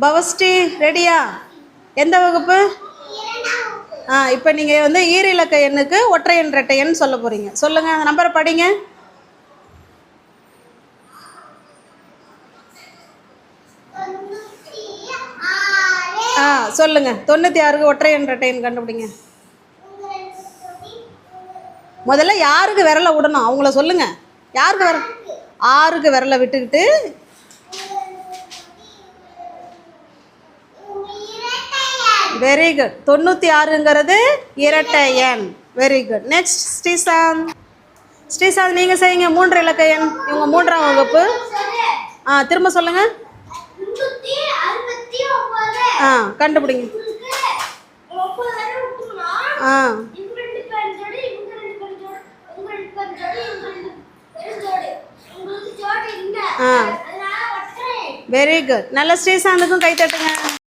பவஸ்ரீ ரெடியா? எந்த வகுப்பு? ஆ இப்போ நீங்கள் வந்து ஈரிலக்க எண்ணுக்கு ஒற்றை எண் ரெட்டை எண் சொல்ல போகிறீங்க சொல்லுங்கள் அந்த நம்பரை படிங்க. ஆ சொல்லுங்கள் தொண்ணூற்றி ஆறுக்கு ஒற்றை எண் ரெட்டை எண் கண்டுபிடிங்க. முதல்ல யாருக்கு விரலை விடணும்? அவங்கள சொல்லுங்கள் யாருக்கு விர ஆறுக்கு விரலை விட்டுக்கிட்டு வெரி குட் தொண்ணூற்றி ஆறுங்கிறது இரட்டை எண். Very good next Sreesanth Sreesanth நீங்கள் செய்யுங்க. மூன்று இலக்க எண். இவங்க மூன்றாம் வகுப்பு. ஆ திரும்ப சொல்லுங்கள் ஆ கண்டுபிடிங்க. ஆ. ஆ. வெரி குட் நல்ல ஸ்ரீசாந்துக்கும் கை தட்டுங்க.